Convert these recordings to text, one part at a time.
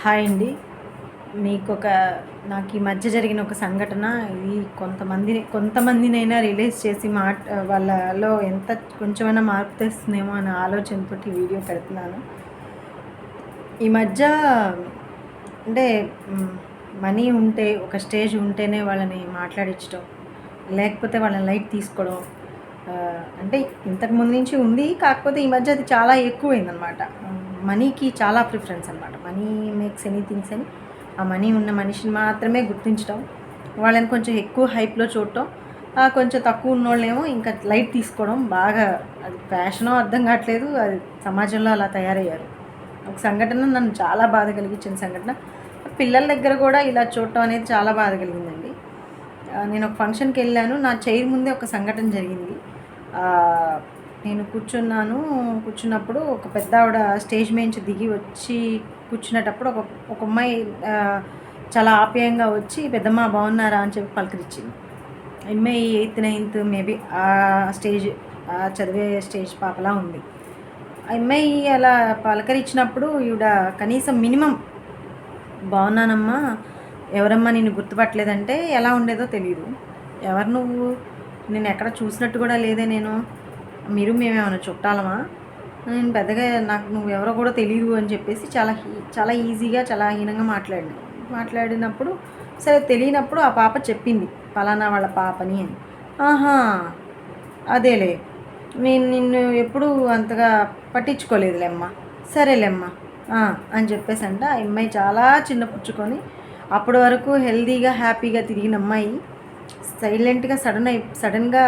Hi అండి. మీకు ఒక నాకు ఈ మధ్య జరిగిన ఒక సంఘటన. ఇది కొంతమంది కొంతమందినైనా రిలీజ్ చేసి మాట వాళ్ళలో ఎంత కొంచెమైనా మార్పు తెస్తుందేమో అనే ఆలోచనతో వీడియో పెడుతున్నాను. ఈ మధ్య అంటే మనీ ఉంటే ఒక స్టేజ్ ఉంటేనే వాళ్ళని మాట్లాడించడం లేకపోతే వాళ్ళని లైట్ తీసుకోవడం అంటే ఇంతకుముందు నుంచి ఉంది. కాకపోతే ఈ మధ్య అది చాలా ఎక్కువైందనమాట. మనీకి చాలా ప్రిఫరెన్స్ అనమాట మనీ మేక్స్ ఎనీథింగ్స్ అని ఆ మనీ ఉన్న మనిషిని మాత్రమే గుర్తించడం వాళ్ళని కొంచెం ఎక్కువ హైప్లో చూడటం కొంచెం తక్కువ ఉన్నోళ్ళేమో ఇంకా లైట్ తీసుకోవడం బాగా అది ఫ్యాషనో అర్థం కావట్లేదు అది సమాజంలో అలా తయారయ్యారు. ఒక సంఘటన నన్ను చాలా బాధ కలిగించిన సంఘటన. పిల్లల దగ్గర కూడా ఇలా చూడటం అనేది చాలా బాధ కలిగిందండి. నేను ఒక ఫంక్షన్కి వెళ్ళాను. నా చైర్ ముందే ఒక సంఘటన జరిగింది. నేను కూర్చున్నాను. కూర్చున్నప్పుడు ఒక పెద్ద ఆవిడ స్టేజ్ నుంచి దిగి వచ్చి కూర్చునేటప్పుడు ఒక ఒక అమ్మాయి చాలా ఆప్యాయంగా వచ్చి పెద్దమ్మ బాగున్నారా? అని చెప్పి పలకరించింది. అమ్మాయి ఎయిత్ నైన్త్ మేబీ ఆ స్టేజ్ ఆ చదివే స్టేజ్ పాపలా ఉంది. ఆ అమ్మాయి అలా పలకరించినప్పుడు ఈవిడ కనీసం మినిమం బాగున్నానమ్మా ఎవరమ్మా నేను గుర్తుపట్టలేదంటే ఎలా ఉండేదో తెలియదు ఎవరు నువ్వు? నేను ఎక్కడ చూసినట్టు కూడా లేదే నేను. మీరు మేమేమైనా చుట్టాలమా? నేను పెద్దగా నాకు నువ్వు ఎవరో కూడా తెలియదు అని చెప్పేసి చాలా హీ- చాలా ఈజీగా చాలా హీనంగా మాట్లాడిన. మాట్లాడినప్పుడు సరే తెలియనప్పుడు ఆ పాప చెప్పింది పలానా వాళ్ళ పాపని అని. ఆహా అదేలే. నేను నిన్ను ఎప్పుడూ అంతగా పట్టించుకోలేదులేమ్మా. సరేలేమ్మా అని చెప్పేసి అంట ఆ అమ్మాయి చాలా చిన్న పుచ్చుకొని అప్పటి వరకు హెల్తీగా హ్యాపీగా తిరిగిన అమ్మాయి సైలెంట్గా సడన్ అయి సడన్గా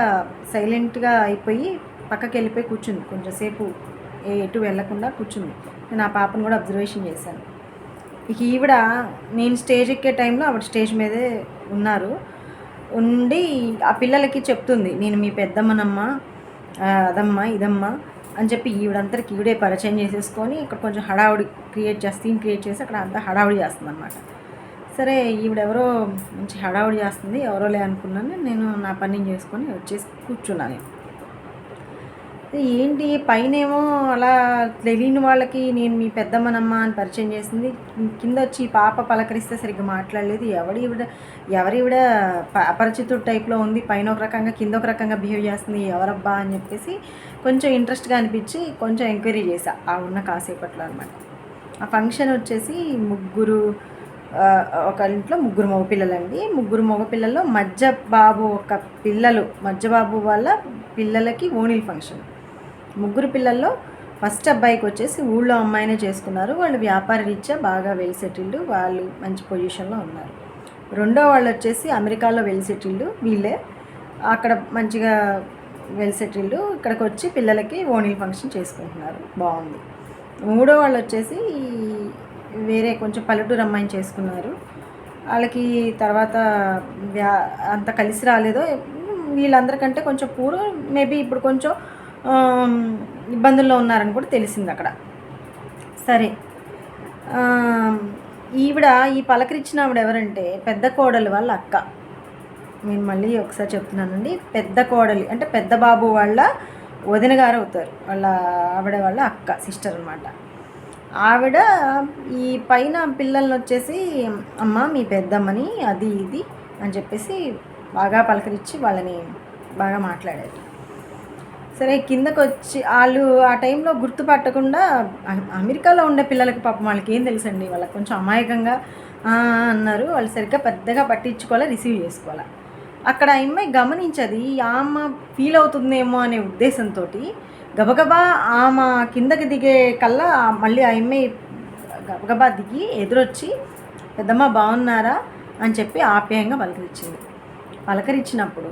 సైలెంట్గా అయిపోయి పక్కకి వెళ్ళిపోయి కూర్చుంది కొంచెంసేపు ఎటు వెళ్ళకుండా కూర్చుంది. నేను ఆ పాపను కూడా అబ్జర్వేషన్ చేశాను. ఇక ఈవిడ నేను స్టేజ్ ఎక్కే టైంలో ఆవిడ స్టేజ్ మీదే ఉన్నారు. ఉండి ఆ పిల్లలకి చెప్తుంది నేను మీ పెద్దమ్మనమ్మా అదమ్మా ఇదమ్మా అని చెప్పి ఈవిడంతరికి ఈవిడే పరిచయం చేసేసుకొని ఇక్కడ కొంచెం హడావుడి క్రియేట్ చేసి సీన్ క్రియేట్ చేసి అక్కడ అంతా హడావుడి చేస్తుంది అనమాట సరే ఈవిడెవరో మంచి హడావుడి చేస్తుంది ఎవరోలే అనుకున్నాను నేను నా పని చేసుకొని వచ్చేసి కూర్చున్నాను ఏంటి పైనేమో అలా తెలియని వాళ్ళకి నేను మీ పెద్దమ్మనమ్మ అని పరిచయం చేసింది. కింద వచ్చి పాప పలకరిస్తే సరిగ్గా మాట్లాడలేదు. ఎవడి ఈవిడ ఎవరివిడ ప- అపరిచితుడు టైప్లో ఉంది. పైన ఒక రకంగా కింద ఒక రకంగా బిహేవ్ చేస్తుంది. ఎవరబ్బా అని చెప్పేసి కొంచెం ఇంట్రెస్ట్గా అనిపించి కొంచెం ఎంక్వైరీ చేశా. ఆ ఉన్న కాసేపట్లో అనమాట ఆ ఫంక్షన్ వచ్చేసి ముగ్గురు ఒక ఇంట్లో ముగ్గురు మగపిల్లలండి ముగ్గురు మగపిల్లల్లో మధ్య బాబు ఒక పిల్లలు. మధ్య బాబు వాళ్ళ పిల్లలకి ఓణిల్ ఫంక్షన్. ముగ్గురు పిల్లల్లో ఫస్ట్ అబ్బాయికి వచ్చేసి ఊళ్ళో అమ్మాయినే చేసుకున్నారు. వాళ్ళు వ్యాపార రీత్యా బాగా వెల్ సెటిల్డ్ వాళ్ళు మంచి పొజిషన్లో ఉన్నారు. రెండో వాళ్ళు వచ్చేసి అమెరికాలో వెల్ సెటిల్డ్ వీళ్ళే. అక్కడ మంచిగా వెల్ సెటిల్డ్ ఇక్కడికి వచ్చి పిల్లలకి ఓనిల్ ఫంక్షన్ చేసుకుంటున్నారు. బాగుంది. మూడో వాళ్ళు వచ్చేసి వేరే కొంచెం పల్లెటూరు అమ్మాయిని చేసుకున్నారు. వాళ్ళకి తర్వాత వ్యా అంత కలిసి రాలేదో వీళ్ళందరికంటే కొంచెం పూర్వం మేబీ ఇప్పుడు కొంచెం ఇబ్బందుల్లో ఉన్నారని కూడా తెలిసింది అక్కడ. సరే. ఈవిడ ఈ పలకరించిన ఆవిడ ఎవరంటే పెద్ద కోడలు వాళ్ళ అక్క. నేను మళ్ళీ ఒకసారి చెప్తున్నానండి. పెద్ద కోడలి అంటే పెద్ద బాబు వాళ్ళ వదిన గారు అవుతారు. వాళ్ళ ఆవిడ వాళ్ళ అక్క సిస్టర్ అనమాట ఆవిడ ఈ పైన పిల్లల్ని వచ్చేసి అమ్మ మీ పెద్దమ్మని అది ఇది అని చెప్పేసి బాగా పలకరించి వాళ్ళని బాగా మాట్లాడారు. సరే కిందకు వచ్చి వాళ్ళు ఆ టైంలో గుర్తుపట్టకుండా అమెరికాలో ఉండే పిల్లలకి పాపం వాళ్ళకి ఏం తెలుసండి? వాళ్ళకి కొంచెం అమాయకంగా అన్నారు. వాళ్ళు సరిగ్గా పెద్దగా పట్టించుకోవాలా రిసీవ్ చేసుకోవాలా? అక్కడ ఆ అమ్మాయి గమనించది ఆమె ఫీల్ అవుతుందేమో అనే ఉద్దేశంతో గబగబా ఆమె కిందకి దిగే కల్లా మళ్ళీ ఆ అమ్మాయి గబగబా దిగి ఎదురొచ్చి పెద్దమ్మ బాగున్నారా అని చెప్పి ఆప్యాయంగా పలకరించింది. పలకరించినప్పుడు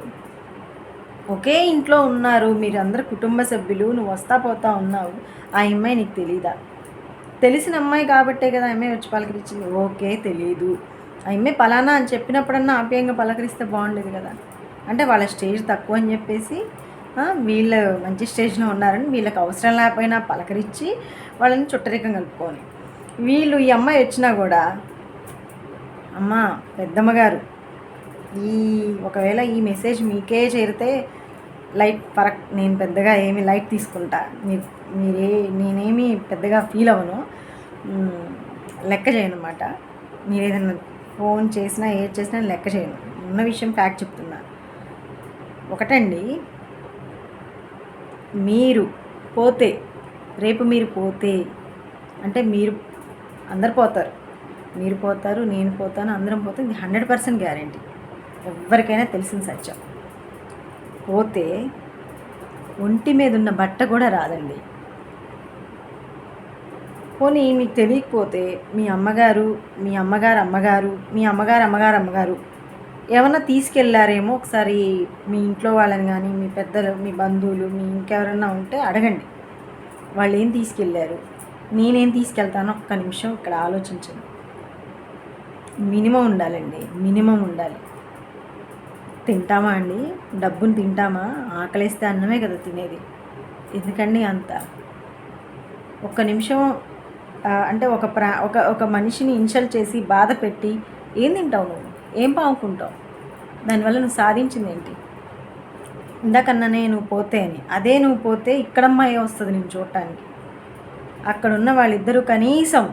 ఒకే ఇంట్లో ఉన్నారు మీరు అందరు కుటుంబ సభ్యులు నువ్వు వస్తా పోతా ఉన్నావు ఆ అమ్మాయి నీకు తెలీదా? తెలిసిన అమ్మాయి కాబట్టే కదా అమ్మాయి వచ్చి పలకరించింది. ఓకే తెలియదు ఆ అమ్మాయి పలానా అని చెప్పినప్పుడన్నా ఆప్యాయంగా పలకరిస్తే బాగుండేది కదా. అంటే వాళ్ళ స్టేజ్ తక్కువ అని చెప్పేసి వీళ్ళు మంచి స్టేజ్లో ఉన్నారని వీళ్ళకి అవసరం లేకపోయినా పలకరించి వాళ్ళని చుట్టరికం కలుపుకొని. వీళ్ళు ఈ అమ్మాయి వచ్చినా కూడా అమ్మ పెద్దమ్మగారు ఈ ఒకవేళ ఈ మెసేజ్ మీకే చేరితే లైట్ పరక్ నేను పెద్దగా ఏమి లైట్ తీసుకుంటా. మీరు మీరే నేనేమి పెద్దగా ఫీల్ అవ్వను. లెక్క చేయను అనమాట మీరు ఏదైనా ఫోన్ చేసినా ఏది చేసినా లెక్క చేయను. ఉన్న విషయం ఫ్యాక్ట్ చెప్తున్నా. ఒకటండి మీరు పోతే రేపు మీరు పోతే అంటే మీరు అందరు పోతారు. మీరు పోతారు నేను పోతాను అందరం పోతే ఇది హండ్రెడ్ పర్సెంట్ గ్యారంటీ ఎవరికైనా తెలిసిన సత్యం. పోతే ఒంటి మీద ఉన్న బట్ట కూడా రాదండి. పోనీ మీకు తెలియకపోతే మీ అమ్మగారు మీ అమ్మగారు అమ్మగారు మీ అమ్మగారు అమ్మగారు అమ్మగారు ఏమన్నా తీసుకెళ్ళారేమో ఒకసారి మీ ఇంట్లో వాళ్ళని కానీ మీ పెద్దలు మీ బంధువులు మీ ఇంకెవరన్నా ఉంటే అడగండి. వాళ్ళు ఏం తీసుకెళ్ళారు నేనేం తీసుకెళ్తానో? ఒక్క నిమిషం ఇక్కడ ఆలోచించండి. మినిమం ఉండాలండి. మినిమం ఉండాలి. తింటామా అండి? డబ్బుని తింటామా? ఆకలిస్తే అన్నమే కదా తినేది. ఎందుకండి అంత? ఒక్క నిమిషం అంటే ఒక ప్రా ఒక ఒక మనిషిని ఇన్సల్ట్ చేసి బాధ పెట్టి ఏం తింటావు నువ్వు? ఏం పావుకుంటావు? దానివల్ల నువ్వు సాధించింది ఏంటి? ఇందాకన్నానే నువ్వు పోతే అని. అదే నువ్వు పోతే ఇక్కడమ్మాయే వస్తుంది నేను చూడటానికి. అక్కడున్న వాళ్ళిద్దరూ కనీసం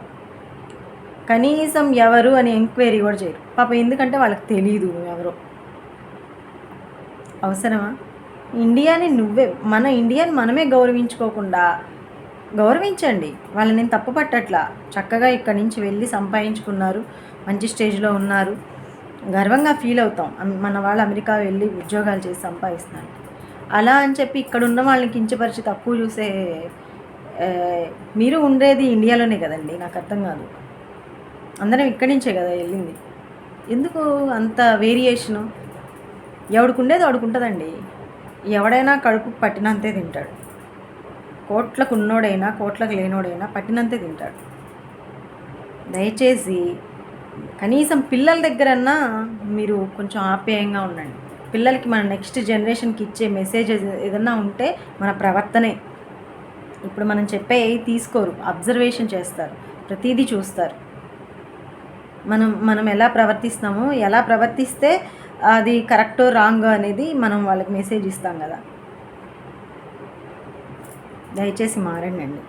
కనీసం ఎవరు అని ఎంక్వైరీ కూడా చేయరు. పాప ఎందుకంటే వాళ్ళకి తెలియదు నువ్వు ఎవరో అవసరమా? ఇండియాని నువ్వే మన ఇండియాని మనమే గౌరవించుకోకుండా గౌరవించండి. వాళ్ళని నేను తప్పు పట్టట్లా. చక్కగా ఇక్కడి నుంచి వెళ్ళి సంపాదించుకున్నారు మంచి స్టేజ్లో ఉన్నారు. గర్వంగా ఫీల్ అవుతాం. మన వాళ్ళు అమెరికా వెళ్ళి ఉద్యోగాలు చేసి సంపాదిస్తున్నారు. అలా అని చెప్పి ఇక్కడ ఉన్న వాళ్ళని కించపరిచి తక్కువ చూసే మీరు ఉండేది ఇండియాలోనే కదండి. నాకు అర్థం కాదు. అందరం ఇక్కడి నుంచే కదా వెళ్ళింది. ఎందుకు అంత వేరియేషను? ఎవడికి ఉండేది ఎవడైనా కడుపు పట్టినంతే తింటాడు. కోట్లకు ఉన్నోడైనా కోట్లకు లేనోడైనా పట్టినంతే తింటాడు. దయచేసి కనీసం పిల్లల దగ్గరన్నా మీరు కొంచెం ఆప్యాయంగా ఉండండి. పిల్లలకి మన నెక్స్ట్ జనరేషన్కి ఇచ్చే మెసేజ్ ఏదన్నా ఉంటే మన ప్రవర్తనే. ఇప్పుడు మనం చెప్పే తీసుకోరు అబ్జర్వేషన్ చేస్తారు ప్రతిదీ చూస్తారు. మనం మనం ఎలా ప్రవర్తిస్తామో ఎలా ప్రవర్తిస్తే అది కరెక్టో రాంగ్ అనేది మనం వాళ్ళకి మెసేజ్ ఇస్తాం కదా. దయచేసి మారండి అండి.